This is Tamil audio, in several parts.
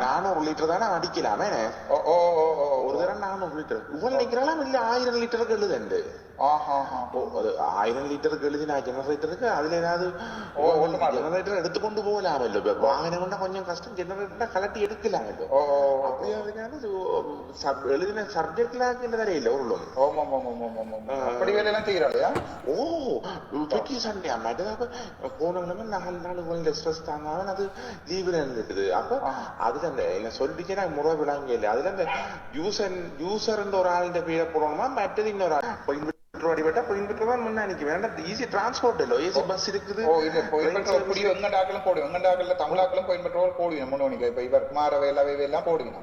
நானூறு லிட்டர் தானே அடிக்கலாமே. ஒரு தரம் நானூறு லிட்டர் இவ்வளவு நிக்கிறாளாம் இல்ல ஆயிரம் லிட்டருக்கு எழுதுண்டு ஆயிரம் லிட்டருக்கு எழுதினா ஜெனரேட்டருக்கு அதுல ஏதாவது ஜெனரேட்டர் எடுத்துக்கொண்டு போகலாமல்லோ வாகனம்னா கொஞ்சம் கஷ்டம் ஜெனரேட்டரை கலட்டி எடுக்கலாமல்லோ அப்படியே எழுதின சப்ஜெக்ட்லாக்கு இந்த வரையில உள்ளும் அப்படி வேலையெல்லாம் செய்யறாங்க ஓ பெட்டி சண்டே அம்மா அதாவது போனவங்களுமே நாலு நாள் கொஞ்சம் ஸ்ட்ரெஸ் தாங்காமல் அது லீவில் இருந்துக்குது அப்போ அதுல அந்த என்ன சொல்லிட்டு நான் முறை விளங்க இல்லை அதுல அந்த யூசர் யூசர்ன்ற ஒரு ஆளுடைய பேரை போடணுமா மற்றது இன்னொரு ஆள் அடிபட்டா தான் முன்னா நிக்க வேண்டாம் ஈஸி டிரான்ஸ்போர்ட் இல்லோ. ஈஸி பஸ் இருக்குது. ஓ இது கோயில் பெட்ரோல் இப்படி எங்கண்ட ஆக்களும் போடுவோம் எங்கண்ட ஆக்கள் தமிழாக்களும் கோயில் பெட்ரோல் போடுவீங்க முன்னு மணிக்கு இப்ப இவர் எல்லாம் போடுவீங்க.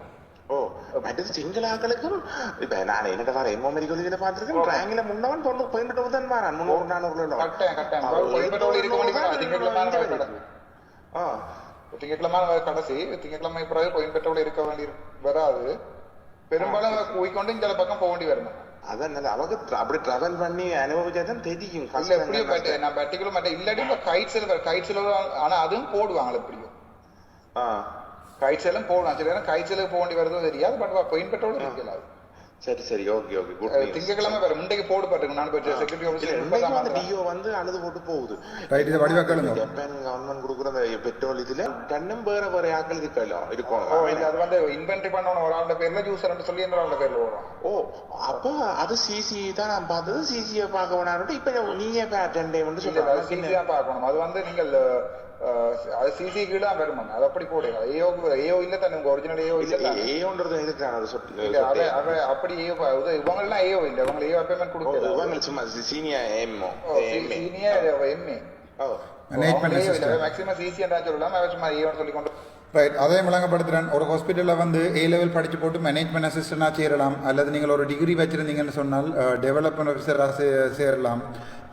ஓ மற்றது சிங்கள ஆக்களுக்கும் இப்ப நான் என்னட்ட வர எம்மோ மாதிரி கொள்கையில பார்த்திருக்கேன். டிராங்கில முன்னவன் பொயின் பெட்ரோல் தான் முன்னூறு நானூறுல திங்கட்கிழமை திங்கட்கிழமை கடைசி திங்கட்கிழமை பிறகு கோயில் பெட்ரோல் இருக்க வேண்டி வராது. பெரும்பாலும் போய்க்கொண்டு இந்த பக்கம் போக வேண்டி வரணும். அதான் tra- அப்படி டிராவல் பண்ணி தெரியும் இல்ல எப்படியும் என்ன பட் நான் பர்டிகுலர் மட்டும் இல்லாட்டி இப்ப கைட் செல் கைட் செல் ஆனா அதுவும் போடுவாங்க எப்படியும் கைட் செல்லும் போடுவாங்க சில நேரம் கைட் செல்லுக்கு போக வேண்டி வருதோ தெரியாது பட் பொயின் பெட்ரோல் இருக்கல சரி சரி ஓகே ஓகே குட் திங்கட்கிழமை வேற முண்டைக்கு போடு பாட்டுங்க நான் இப்ப செக்ரட்டரி இன்னைக்கு வந்து ஆஃபீஸ் டிஓ வந்து அழுது போட்டு போகுது. ரைட் இதை வடிவா கேளுங்க. ஜப்பான் கவர்மெண்ட் கொடுக்குற அந்த பெட்ரோல் இதுல டன்னும் வேற வேற ஆக்கள் இருக்கலாம் ஓ இருக்கும் இல்ல அது வந்து இன்வென்ட்ரி பண்ணணும் ஒரு ஆளோட பேர்ல ஜூசர் சொல்லி இன்னொரு ஆளோட பேர்ல வரும் ஓ அப்ப அது சிசி தான் நான் பார்த்தது. சிசியை பார்க்க வேணாம் இப்ப வந்து இல்ல அது சொல்லுவாங்க சிசி தான் பார்க்கணும். அது வந்து நீங்கள் அது சிசி கீழே வருமாங்க அது அப்படி போடுங்க. ஏஓ ஏஓ இல்ல தானே உங்க ஒரிஜினல் ஏஓ இல்ல தானே ஏன்றது இருக்கிறான் அது சொட்டு இல்ல அத அத அப்படி ஏஓ இல்ல இவங்க ஏஓ பேமெண்ட் கொடுக்கல இவங்க சும்மா சீனியர் ஏமோ சீனியர் எம்ஏ ஓ மேனேஜ்மெண்ட் சிஸ்டம் மேக்ஸிமம் சிசி என்றா சொல்லலாம் அவன் சும்மா ஏஓ சொல்லி கொண்டு ரைட் அதையும் விளங்கப்படுத்துகிறேன் ஒரு ஹாஸ்பிட்டலில் வந்து ஏ லெவல் படித்து போட்டு மேனேஜ்மெண்ட் அசிஸ்டண்டாக சேரலாம் அல்லது நீங்கள் ஒரு டிகிரி வச்சுருந்தீங்கன்னு சொன்னால் டெவலப்மெண்ட் ஆஃபீஸராக சேரலாம்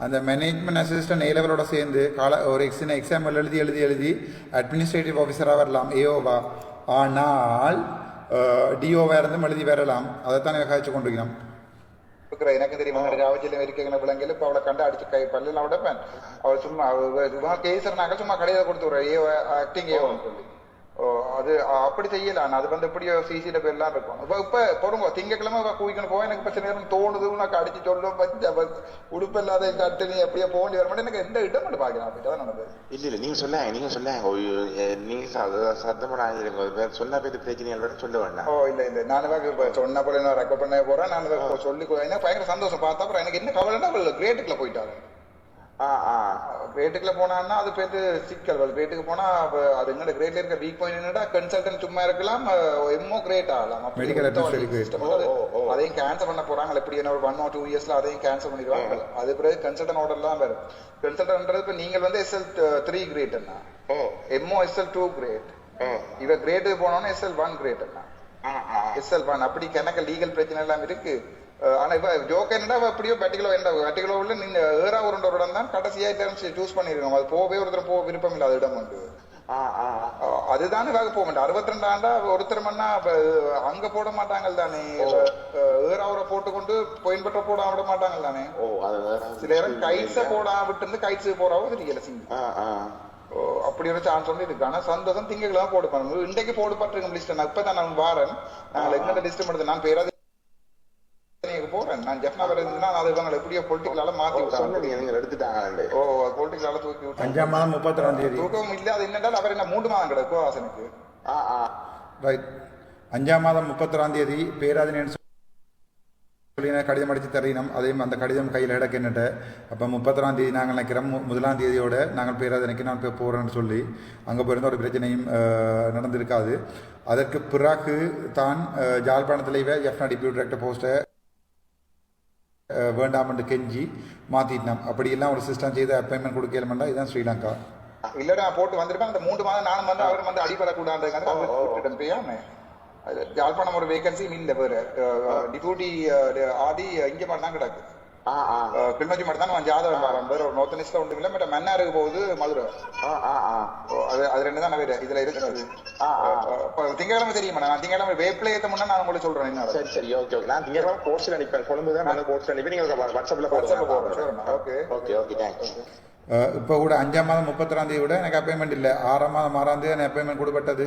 அந்த மேனேஜ்மெண்ட் அசிஸ்டன்ட் ஏ லெவலோட சேர்ந்து கால ஒரு எக்ஸின் எக்ஸாம் எழுதி எழுதி எழுதி அட்மினிஸ்ட்ரேட்டிவ் ஆஃபீஸராக வரலாம் ஏஓவா ஆனால் டிஓவாக இருந்தும் எழுதி வரலாம் அதைத்தான் காய்ச்சி கொண்டிருக்கிறோம் எனக்கு தெரியும் ராவஜில இருக்கிற பிள்ளைங்க இப்ப அவளை கண்டு அடிச்சு கை பல்லுல உடைப்பேன் அவள் சும்மா அவ கேசர்னாக்க சும்மா கடையில கொடுத்து விடுறேன் ஏ ஆக்டிங் ஏவோன்னு சொல்லி ஓ, அது அப்படி செய்யலாம். அது வந்து எப்படியோ சிசிட பேர்லாம் இருக்கும். இப்ப இப்ப போடுங்க திங்கக்கிழமை குவிக்கணும் போக எனக்கு பிரச்சனை நேரம் தோணுது. உனக்கு அடிச்சு சொல்லும். உடுப்பு இல்லாத எங்க அட்டு நீ எப்படியோ போக வர மாட்டேன். எனக்கு எந்த இடம் மட்டும் பாக்கலாம் அப்படிதான் நடந்தது. இல்ல இல்ல நீங்க சொன்னாங்க நீங்க எ- நீங்க சத்தமா ஆகிருங்க சொன்ன பேர் பிரச்சனைகள் வேற சொல்ல வேண்டாம். ஓ இல்ல இல்ல. நான் இப்ப சொன்ன போல நான் ரெக்கார்ட் பண்ண போறேன். நான் அதை சொல்லி எனக்கு பயங்கர சந்தோஷம். பார்த்தா அப்புறம் எனக்கு என்ன கவலைன்னா அவள் கிரேட்டுக்குள்ள போயிட்டாங்க கிரேட்டுக்குள்ள போனான்னா அது பேரு சிக்கல். வருது கிரேட்டுக்கு போனா அது எங்கட கிரேட்ல இருக்க வீக் பாயிண்ட் என்னடா? கன்சல்டன்ட் சும்மா இருக்கலாம் எம்மோ கிரேட் ஆகலாம் அது. அதையும் கேன்சல் பண்ண போறாங்க. எப்படி என்ன ஒரு ஒன் ஆர் டூ இயர்ஸ்ல அதையும் கேன்சல் பண்ணிடுவாங்க. அது பிறகு கன்சல்டன் ஆர்டர் தான் வரும் கன்சல்டன்ட்ன்றது இப்ப நீங்கள் வந்து எஸ்எல் த்ரீ கிரேட் என்ன எம்ஓ எஸ்எல் டூ கிரேட் இவ கிரேட்டுக்கு போனோம்னா எஸ்எல் ஒன் கிரேட் என்ன எஸ்எல் ஒன் அப்படி கணக்கு லீகல் பிரச்சனை எல்லாம் இருக்கு. அஹ் ஆனா இப்ப ஜோக் என்னடா அப்படியோ பெட்டிகுலோ என்ன பெட்டிகுலோ உள்ள நீங்க ஏறா உருண்ட இடம் தான் கடைசியா இடம் சூஸ் பண்ணிருக்கோம் அது போகவே ஒருத்தர் போக விருப்பம் இல்லாத இடம் உண்டு. அதுதானே இவாக போக மாட்டேன் அறுபத்தி ரெண்டு ஆண்டா ஒருத்தர் மண்ணா அங்க போட மாட்டாங்க தானே. ஏறாவரை போட்டுக்கொண்டு பொயின்பற்ற போட விட மாட்டாங்க தானே. சில நேரம் கைட்ஸ போடா விட்டு இருந்து கைட்ஸ் போறாவோ தெரியல சிங்க. அப்படி ஒரு சான்ஸ் வந்து இருக்கு ஆனா சந்தோஷம் திங்கக்கிழமை போடு பாருங்க இன்றைக்கு போடுபட்டிருக்க லிஸ்ட் நான் இப்பதான் நான் வாரன். நாங்கள் எங்க லிஸ்ட் எடுத்து நான் பேராது நான் ஜெஃப்னா வேற இருந்துன்னா அது இவங்களை எப்படியோ பொலிட்டிக்கலால மாத்தி விட்டாங்க. நீங்க எடுத்துட்டாங்க ஓ பொலிட்டிக்கலால தூக்கி விட்டாங்க. அஞ்சாம் மாதம் முப்பத்தொன்னாம் தேதி. தூக்கம் இல்ல அது என்னடா அவர் என்ன மூன்று மாதம் கிடக்கும் ஆசனுக்கு ஆ ஆ. ரைட் அஞ்சாம் மாதம் முப்பத்தொராம் தேதி பேராதினு சொல்லி நான் கடிதம் அடித்து தரணும் அதையும் அந்த கடிதம் கையில் இடக்கின்னுட்டு அப்போ முப்பத்தொராம் தேதி நாங்கள் நினைக்கிறோம் முதலாம் தேதியோட நாங்கள் பேராதனைக்கு நான் போய் போகிறேன்னு சொல்லி. அங்கே போயிருந்த ஒரு பிரச்சனையும் அஹ், நடந்திருக்காது. அதற்கு பிறகு தான் ஜாழ்ப்பாணத்தில் இவ எஃப்னா டிபியூட் டிரெக்டர் போஸ்ட்டை வேண்டாம் என்று கெஞ்சி மாற்றிட்டோம் அப்படியெல்லாம் ஒரு சிஸ்டம் செய்து அப்பாயின்மெண்ட் கொடுக்கலமெண்டா இதுதான் ஸ்ரீலங்கா. இல்லடா போட்டு வந்திருப்பேன் அந்த மூன்று மாதம் நானும் வந்து அவரும் வந்து அடிபடக்கூடாதுக்காக அது யாழ்ப்பாணம் ஒரு வேகன்சி இல்ல வேற. டிபூட்டி ஆடி இங்க மட்டும் தான் கிடக்கு கிளிநொச்சி மட்டும் தான் நான் ஜாதகம் வேற ஒரு நோர்த் லிஸ்ட்ல ஒன்று இல்லை. பட் மன்னாருக்கு போகுது மதுரை. அது அது ரெண்டு தான் வேற? இதுல இருக்கிறது திங்கக்கிழமை தெரியுமா நான் திங்கக்கிழமை வேப்பில ஏத்த முன்னா நான் உங்களுக்கு சொல்றேன் என்ன சரி சரி. ஓகே ஓகே நான் திங்கட்கிழமை கோர்ஸ்ல அனுப்பேன் கொழும்பு தான் நான் கோர்ஸ்ல அனுப்பி நீங்க வாட்ஸ்அப்ல வாட்ஸ்அப்ல போடுறேன். ஓகே ஓகே ஓகே தேங்க்ஸ் இப்போ கூட அஞ்சாம் மாதம் முப்பத்தொறாம் தேதி விட எனக்கு அப்பாயின்மெண்ட் இல்லை. ஆறாம் மாதம் ஆறாம் தேதி எனக்கு அப்பாயின்மெண்ட் கொடுப்பட்டது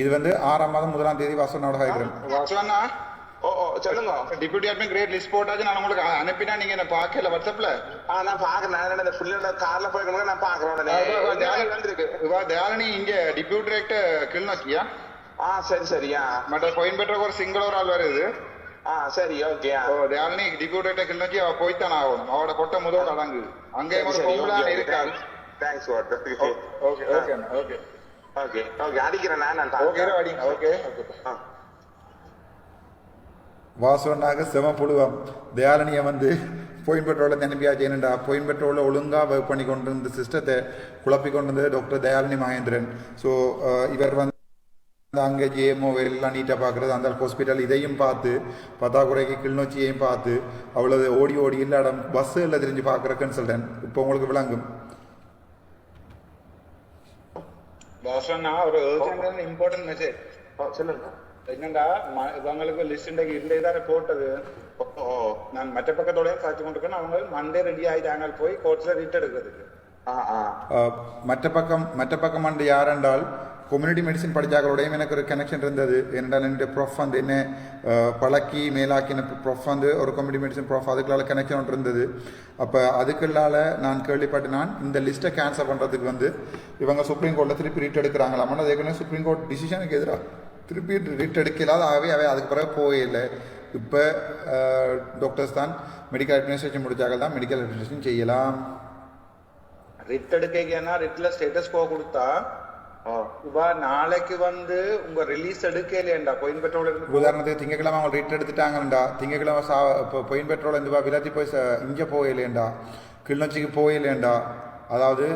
இது வந்து ஆறாம் மாதம் முதலாம் தேதி வாசனோட வாசுவண்ணா ஓ ஓ சொல்லுங்க. டிப்யூட்டி அட்மின் கிரேட் லிஸ்ட் போட்டாச்சு. நான் உங்களுக்கு அனுப்பினா நீங்க என்ன பார்க்கல வாட்ஸ்அப்ல ஆ நான் பாக்குறேன் இந்த புள்ளையோட கார்ல போயிருக்கணும் நான் பாக்குறேன் இவா தயாலினி இங்க டிப்யூட்டி டைரக்டர் கிளிநொச்சியா ஆ சரி சரியா மற்ற கோயம்பேட்டில் ஒரு சிங்கிள் ஒரு ஆள் வருது ஆ சரி ஓகே ஓ தயாலினி டிப்யூட்டி டைரக்டர் கிளிநொச்சி அவ போய்த்தான் ஆகணும். அவட கொட்ட முதல் அடங்கு. அங்கே ஒரு பொம்பளான் இருக்காது. Thanks what okay okay okay okay okay அடிக்கிறேன் நான் ஓகே ஓகே ஓகே. வாசோன்னாக செம புழுவம் தயாலனியை வந்து பொயின் பெட்ரோலில் அனுப்பியாச்சு என்னடா பொயின் பெட்ரோலில் ஒழுங்காக ஒர்க் பண்ணி கொண்டு இருந்த சிஸ்டத்தை குழப்பி கொண்டு வந்தது டாக்டர் தயாலினி மகேந்திரன் ஸோ இவர் வந்து அங்கே ஜிஎம்ஓ எல்லாம் நீட்டாக பார்க்குறது. அந்த ஹாஸ்பிட்டல் இதையும் பார்த்து பத்தாக்குறைக்கு கிளிநொச்சியையும் பார்த்து அவ்வளவு ஓடி ஓடி இல்லாடம் பஸ்ஸில் தெரிஞ்சு பார்க்குற கன்சல்டன்ட் இப்போ உங்களுக்கு விளங்கும். ஒரு இம்பார்ட்டன்ட் மெசேஜ் சொல்லுங்க. என்னண்டா இவங்களுக்கு லிஸ்ட் இன்றைக்கு இருந்தே தானே போட்டது. ஓ நான் மற்ற பக்கத்தோடய சாட்சி கொண்டிருக்கேன் அவங்க மண்டே ரெடி ஆயிட்டாங்க. போய் கோர்ட்ஸில் ரிட் எடுக்கிறதுக்கு. ஆ ஆ. மற்ற பக்கம் மற்ற பக்கம் வந்து யாரென்றால் கம்யூனிட்டி மெடிசின் படித்தாக்களோடையும் எனக்கு ஒரு கனெக்ஷன் இருந்தது. ஏனென்றால் என்னுடைய ப்ரொஃப் வந்து என்ன பழக்கி மேலாக்கின ப்ரொஃப் வந்து ஒரு கம்யூனிட்டி மெடிசின் ப்ரொஃப் அதுக்குள்ளால கனெக்ஷன் ஒன்று இருந்தது. அப்போ அதுக்குள்ளால நான் கேள்விப்பட்டு நான் இந்த லிஸ்ட்டை கேன்சல் பண்ணுறதுக்கு வந்து இவங்க சுப்ரீம் கோர்ட்டில் திருப்பி ரிட் எடுக்கிறாங்களாம் அது ஏற்கனவே சுப்ரீம் கோர்ட் டிசிஷனுக்கு எதிராக திருப்பி ரிட் எடுக்கலாத ஆகவே அவை அதுக்கு பிறகு போகல இப்போ டாக்டர்ஸ் தான் மெடிக்கல் அட்மினிஸ்ட்ரேஷன் முடிச்சாக தான் மெடிக்கல் அட்மினிஸ்ட்ரேஷன் செய்யலாம். ரிட் எடுக்கன்னா ரிட்ல ஸ்டேட்டஸ் கோ கொடுத்தா இவா நாளைக்கு வந்து உங்க ரிலீஸ் எடுக்கலையேண்டா கோயம்பேட்டோட இருந்து உதாரணத்துக்கு திங்கக்கிழமை அவங்க ரிட் எடுத்துட்டாங்கண்டா. திங்கக்கிழமை சா இப்போ பொயின் பெட்ரோல் இந்த விலாத்தி போய் இங்கே போயிலேண்டா கிளிநொச்சிக்கு போயிலேண்டா அதாவது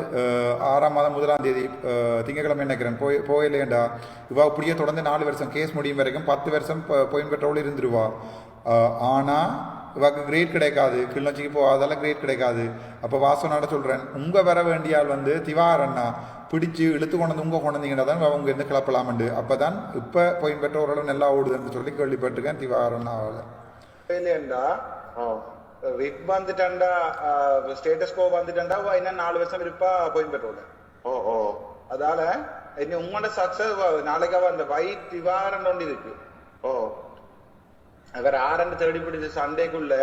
ஆறாம் மாதம் முதலாம் தேதி திங்கக்கிழமை நினைக்கிறேன்? போய் போயிலேண்டா இவா இப்படியே தொடர்ந்து நாலு வருஷம் கேஸ் முடியும் வரைக்கும் பத்து வருஷம் பொயின் பெட்ரோல் இருந்துருவா. ஆனால் இவாக்கு கிரேட் கிடைக்காது. கிளிநொச்சிக்கு போகாதால கிரேட் கிடைக்காது. அப்போ வாசனாட சொல்கிறேன் உங்கள் வர வேண்டிய ஆள் வந்து திவாரண்ணா பிடிச்சு இழுத்து கொண்டு உங்கள் கொண்டீங்கன்னா தான் அவங்க இருந்து கிளப்பலாமண்டு. அப்போ தான் இப்போ பொயின் பெட்ரோலோட நல்லா ஓடுதுன்னு சொல்லி கேள்விப்பட்டிருக்கேன் திவாரண்ணாவில் இல்லையேண்டா. கோ வந்துட்டாண்டா அவ இன்னும் நாலு வருஷம் இருப்பா கோயம்பேட்டோட ஓ ஓ அதால இனி உங்களோட சக்சஸ் நாளைக்கு அவ அந்த வைட் திவாரன் ஒன்று இருக்கு ஓ அவர் ஆரண்டு தேடி பிடிச்ச சண்டேக்குள்ள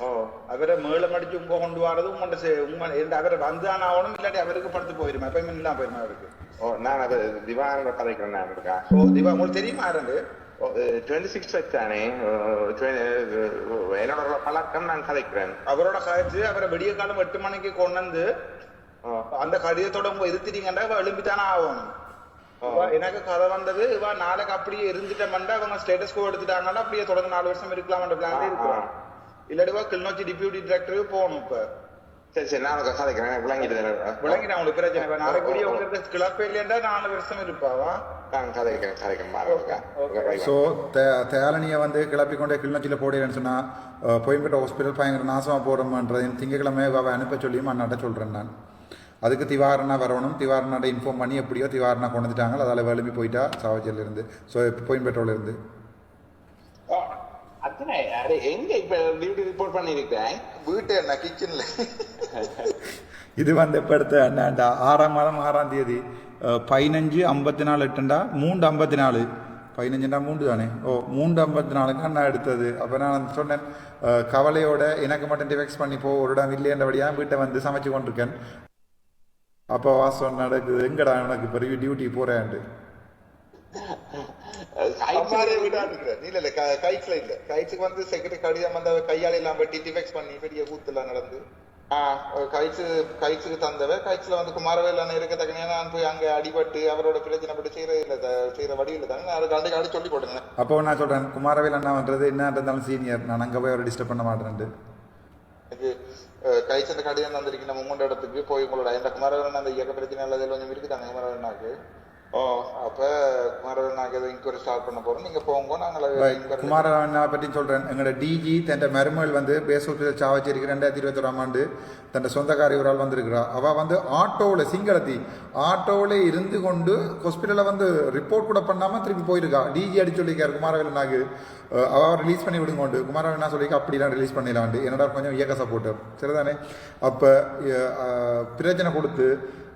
ஓ அவரை மேளம் அடிச்சு உங்க கொண்டு வரது உங்களோட செ- உங்க அவரை வந்துதான் ஆகணும் இல்லாட்டி அவருக்கு படுத்து போயிருமா அப்பாயின்மெண்ட் இல்லாம போயிருமா அவருக்கு ஓ நான் அது திவானோட கதைக்கிறேன் நான் இருக்கேன் ஓ திவா உங்களுக்கு தெரியுமா ஆரண்டு டுவெண்ட்டி சிக்ஸ் வச்சானே என்னோட ஒரு பழக்கம் நான் கதைக்கிறேன். அவரோட கழிச்சு அவரை விடிய காலம் எட்டு மணிக்கு கொண்டு அந்த கடிதத்தோட உங்க இருத்திட்டீங்கன்னா இவ எழும்பித்தானே ஆகணும். இவ எனக்கு கதை வந்தது இவ நாளைக்கு அப்படியே இருந்துட்டோம்னா அவங்க ஸ்டேட்டஸ் கோ எடுத்துட்டாங்கன்னா அப்படியே தொடர்ந்து நாலு வருஷம் இருக்கலாம்ன்ற பிளான் ஆ. இல்லாட்டிவா கிளிநொச்சி டிப்யூட்டி டிரெக்டருக்கு போகணும் இப்ப. சரி சரி நான் உனக்கு கதைக்கிறேன் விளங்கிட்டு விளங்கினா உங்களுக்கு பிரச்சனை இப்ப நாளைக்கு கூடிய உங்களுக்கு கிளப்பே இல்லையா நாலு வருஷம் இருப்பாவா ஸோ தேலனியை வந்து கிளப்பி கொண்டே கிளிநொச்சியில் போடுறேன்னு சொன்னால் கோயம்பேட்டை ஹாஸ்பிட்டல் பயங்கர நாசமாக போகிறோம்ன்றது திங்கக்கிழமை அவ அனுப்ப சொல்லியும் அண்ணாட்ட சொல்கிறேன் நான். அதுக்கு திவாரணா வரணும். திவாரணாட்ட இன்ஃபார்ம் பண்ணி எப்படியோ திவாரணா கொண்டு வந்துட்டாங்க அதால் விளம்பி போயிட்டா சாவச்சல்ல இருந்து ஸோ இருந்து. அத்தனை அடே எங்க இப்ப டியூட்டி ரிப்போர்ட் பண்ணிருக்கேன் வீட்டு என்ன கிச்சன்ல இது வந்து இப்போ அடுத்த அண்ணாண்டா ஆறாம் மாதம் ஆறாம் தேதி பதினஞ்சு ஐம்பத்தி நாலு எட்டுண்டா மூன்று ஐம்பத்தி நாலு பதினஞ்சுண்டா மூன்று தானே? ஓ மூன்று ஐம்பத்தி நாலுக்கு நான் எடுத்தது. அப்போ நான் சொன்னேன் கவலையோட எனக்கு மட்டும் டிவெக்ஸ் பண்ணி போ ஒரு இடம் இல்லையன்றபடியாக வீட்டை வந்து சமைச்சு கொண்டிருக்கேன்? அப்போ வாசம் நடக்குது. எங்கடா உனக்கு பெரிய டியூட்டி போகிறேன்ட்டு கைட்ஸ்ல இல்ல கைட்ஸுக்கு வந்து செக்ரட்டரி கடிதம் வந்து அவர் கையால எல்லாம் வெட்டி டிஃபெக்ஸ் பண்ணி பெரிய கூத்துலாம் நடந்து. கைட்ஸு கைட்ஸுக்கு தந்தவ கைட்ஸ்ல வந்து குமாரவேல் இருக்கத்தக்க நான் போய் அங்க அடிபட்டு அவரோட பிரச்சனை பட்டு செய்யற இல்ல செய்யற இல்ல தானே. சொல்லி கொடுங்க அப்போ நான் சொல்கிறேன் குமாரவேல் அண்ணா பண்ணுறது என்ன இருந்தாலும் சீனியர் நான் அங்கே போய் அவரை டிஸ்டர்ப் பண்ண கைட்ஸ் அந்த கடிதம் தந்திருக்கு நம்ம மூன்று இடத்துக்கு போய் உங்களோட இந்த குமாரவேலன் அந்த இயக்க பிரச்சனை அல்லது கொஞ்சம் இருக்குதாங்க குமாரவேலனாக்கு ஓ அப்ப நாங்கள் ஏதோ இன்கொயரி ஸ்டார்ட் பண்ண போறோம் நீங்க போங்க நாங்கள் குமாரராவண்ணா பற்றி சொல்கிறேன் எங்களோட டிஜி தன் மருமகள் வந்து பேசூட்டில் சாவச்சேரிக்கு ரெண்டாயிரத்தி இருபத்தொராம் ஆண்டு தன் சொந்தக்காரி ஒரு ஆள் வந்திருக்கிறா. அவள் வந்து ஆட்டோவில் சிங்களத்தி ஆட்டோவில் இருந்து கொண்டு ஹாஸ்பிட்டலில் வந்து ரிப்போர்ட் கூட பண்ணாமல் திருப்பி போயிருக்கா. டிஜி அடி சொல்லியிருக்காரு குமாரவேலனாக்கு அவள் ரிலீஸ் பண்ணி விடுங்கோண்டு குமாரவேலனா சொல்லிக்க அப்படிலாம் ரிலீஸ் பண்ணிடலாண்டு என்னடா கொஞ்சம் இயக்க சப்போர்ட்டு சரிதானே? அப்போ பிரச்சனை கொடுத்து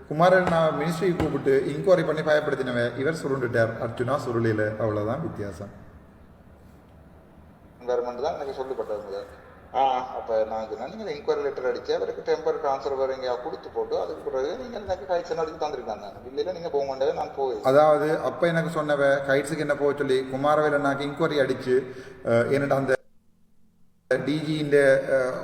குமாரன் நான் மினிஸ்ட்ரி கூப்பிட்டு இன்கொயரி பண்ணி பயப்படுத்தினவன் இவர் சுருண்டுட்டார். அர்ஜுனா சுருளியில் அவ்வளோதான் வித்தியாசம். கவர்மெண்ட் தான் எனக்கு சொல்லப்பட்டது முதல் ஆ அப்ப நான் சொன்னேன் நீங்க இன்கொயரி லெட்டர் அடிச்சு அவருக்கு டெம்பர் ட்ரான்ஸ்ஃபர் வேற எங்கேயா கொடுத்து போட்டு அதுக்கு பிறகு நீங்க எனக்கு கைச்சல் அடிச்சு தந்திருக்காங்க இல்லையில நீங்க போக மாட்டேன் நான் போய் அதாவது அப்போ எனக்கு சொன்னவ கைட்ஸுக்கு என்ன போக சொல்லி குமாரவேலனாக்கு இன்கொயரி அடிச்சு அஹ், என்னடா அந்த டிஜியின்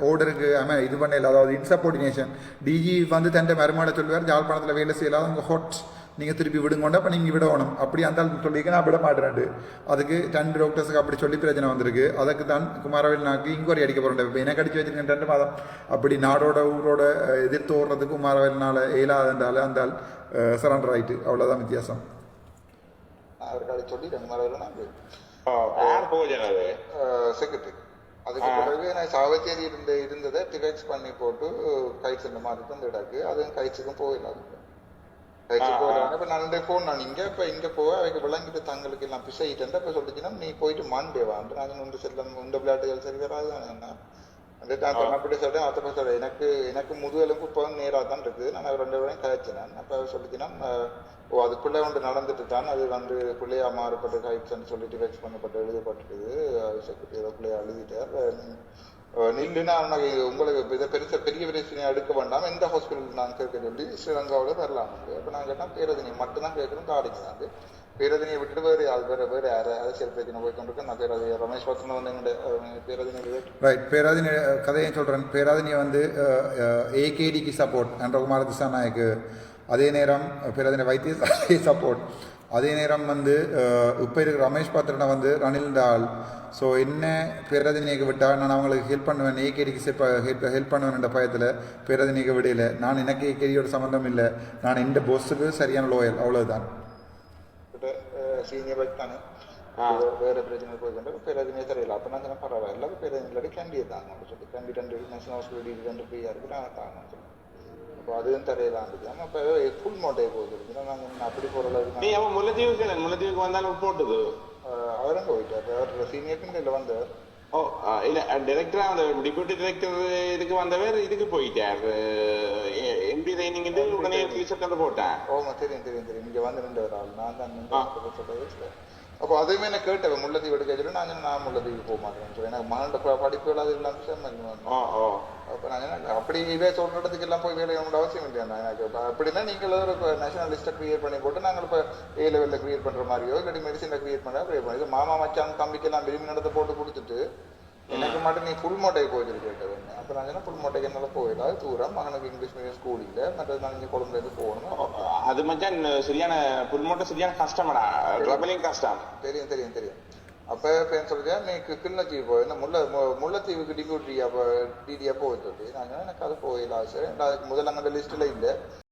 ஓர்டருக்கு ஆமா இது பண்ணல. அதாவது இன்சப்போர்டினேஷன் டிஜி வந்து தன் மருமாட சொல்லுவார் ஜாழ்ப்பாணத்தில் வேலை செய்யலாம் அவங்க ஹொட் நீங்கள் திருப்பி விடுங்கொண்டு அப்போ நீங்கள் விடணும் அப்படி அந்த சொல்லிக்க நான் விட மாட்டேன் அதுக்கு ரெண்டு டாக்டர்ஸுக்கு அப்படி சொல்லி பிரச்சனை வந்திருக்கு. அதுக்கு தான் குமாரவேலனாக்கு இன்கொயரி அடிக்க போகிறேன் இப்போ எனக்கு அடிச்சு வச்சிருக்கேன் ரெண்டு மாதம். அப்படி நாடோட ஊரோட எதிர்த்து ஓடுறதுக்கு குமாரவேலனால இயலாதண்டால அந்த ஆள் சரண்டர் ஆயிட்டு. அவ்வளோதான் வித்தியாசம். அவருக்கு அடி சொல்லி ரெண்டு போஜன் அது செக்ரட்டரி அதுக்கு பிறகு நான் சாவச்சேரி இருந்த இருந்ததை டிரெக்ஸ் பண்ணி போட்டு இந்த மாதிரி தான் இடாக்கு அதுவும் கைட்ஸுக்கும் போயிடலாம் கைட்ஸு போயிடலாம் இப்போ நான் ஃபோன் நான் இங்கே இப்போ இங்கே போக அவைக்கு விளங்கிட்டு தங்களுக்கு எல்லாம் பிசைட்டு இப்போ சொல்லிச்சுன்னா நீ போயிட்டு மாண்டே வாண்டு நாங்கள் உண்டு செல்லம் உண்டு விளையாட்டுகள் சரி வராது. என்ன அந்த நான் அப்படி சொல்றேன் அத்த போய் சொல்றேன். எனக்கு எனக்கு முதுகெலும்பு இப்போ நேராக தான் இருக்குது. நான் ரெண்டு பேரையும் கழிச்சினேன் அப்போ சொல்லிச்சுன்னா ஓ அதுக்குள்ளே ஒன்று நடந்துட்டு தான் அது வந்து பிள்ளையா மாறுபட்ட கைட்ஸ்ன்னு சொல்லிட்டு வெக்ஸ் பண்ணப்பட்டு எழுதப்பட்டிருக்குது அது செக்ரட்டரி ஏதோ பிள்ளையா எழுதிட்டார் அஹ் நில்லுன்னா உனக்கு உங்களுக்கு இதை பெருசா பெரிய பிரச்சனை எடுக்க வேண்டாம். எந்த ஹாஸ்பிட்டல் நான் கேட்க சொல்லி ஸ்ரீலங்காவில் தரலாம் அப்போ நான் கேட்டேன் பேரதினி. மட்டும்தான் கேட்கணும் காடிக்கிறாங்க பேரதினியை விட்டுட்டு வேறு அது வேறு யார் அரசியல் பிரச்சனை போய்கொண்டிருக்கு நான் பேரதி ரமேஷ் பத்மன் வந்து எங்களுடைய பேரதினி ரைட் பேராதினி கதையை சொல்கிறேன் பேராதினியை வந்து ஏகேடிக்கு சப்போர்ட் என்ற திசாநாயக்கு அதே நேரம் பேராதினி வைத்தியசாலை சப்போர்ட் அதே நேரம் வந்து இப்போ இருக்கிற ரமேஷ் பாத்திரனை வந்து ரணில் ஆள் ஸோ என்ன பேரதினியக்கு விட்டால் நான் அவங்களுக்கு ஹெல்ப் பண்ணுவேன் ஏகேடிக்கு ஹெல்ப் ஹெல்ப் பண்ணுவேன்ற பயத்தில் பேரதினிக்கு விடையில நான் எனக்கு ஏகேடியோட சம்மந்தம் இல்லை நான் இந்த பொஸ்ஸுக்கு சரியான லோயல் அவ்வளோதான் சீனியர் வைத்தானே வேற பிரச்சனை போய்கின்ற பேரதினியே தெரியல அப்போ நான் பரவாயில்ல இல்லாட்டி கேண்டியே தாங்கன்னு சொல்லி கேண்டி ரெண்டு ரெண்டு ஃப்ரீயாக இருக்கு நான் தாங்கன்னு சொல்லி அப்போ அதுவும் தெரியலாம் இருந்துச்சு அப்போ ஃபுல் மோட்டை போகுது நாங்கள் அப்படி போகிற அளவுக்கு நீ நான் அவன் முல்லைத்தீவுக்கு முல்லைத்தீவுக்கு வந்தாலும் போட்டுது அவரும் போயிட்டார் அவர் சீனியர்க்கு இல்லை வந்தார் ஓ இல்ல டைரக்டரா அந்த டிப்யூட்டி டைரக்டர் இதுக்கு வந்தவர் இதுக்கு போயிட்டார். எம்பி ட்ரைனிங் உடனே ரிசல்ட் போட்டேன் ஓமா தெரியும் தெரியும் தெரியும். இங்க வந்து ஆள். நான் தான் சொல்றது அப்போ அதுவுமே என்ன கேட்டவன் முல்லத்தீவு எடுக்க சொல்லி நான் நான் முல்லத்தீவு போக மாட்டேன்னு சொல்லி. எனக்கு மகன்ட ப- படிப்புகள் அது எல்லாம் அப்போ நான் சொன்னேன், அப்படி இதே சொல்ற இடத்துக்கு எல்லாம் போய் வேலை செய்யணும்னு அவசியம் இல்லையா? எனக்கு அப்ப அப்படின்னா நீங்கள் ஒரு நேஷனல் லிஸ்ட்டை கிரியேட் பண்ணி போட்டு நாங்கள் இப்போ ஏ லெவலில் கிரியேட் பண்ற மாதிரியோ இல்லாட்டி மெடிசனில் கிரியேட் பண்ணா கிரியேட் பண்ணி மாமா மச்சான் தம்பிக்கெல்லாம் விரும்பி நடத்த போட்டு கொடுத்துட்டு எனக்கு மட்டும் நீ ஃபுல் மோட்டை போய் கேட்டவன் அப்போ நான் சொன்னேன் ஃபுல் மோட்டைக்கு என்னால் போயிடாது தூரம். மகனுக்கு இங்கிலீஷ் மீடியம் ஸ்கூல் இல்லை. மற்றது நான் இங்கே கொழும்புலேருந்து போகணும். அது மச்சான் சரியான புல்மோட்ட சரியான கஷ்டமாடா ட்ரபிளிங் கஷ்டம் தெரியும் தெரியும் தெரியும். அப்ப இப்ப என்ன நீ கிள்ளத்தீவு போய் இந்த முல்லை முல்லைத்தீவுக்கு டிபியூட்டியா டிடியா போக சொல்லி. நான் சொன்னேன், எனக்கு அது போயிடலாம் சார். அதுக்கு முதல்ல அங்கே லிஸ்ட்ல இல்லை.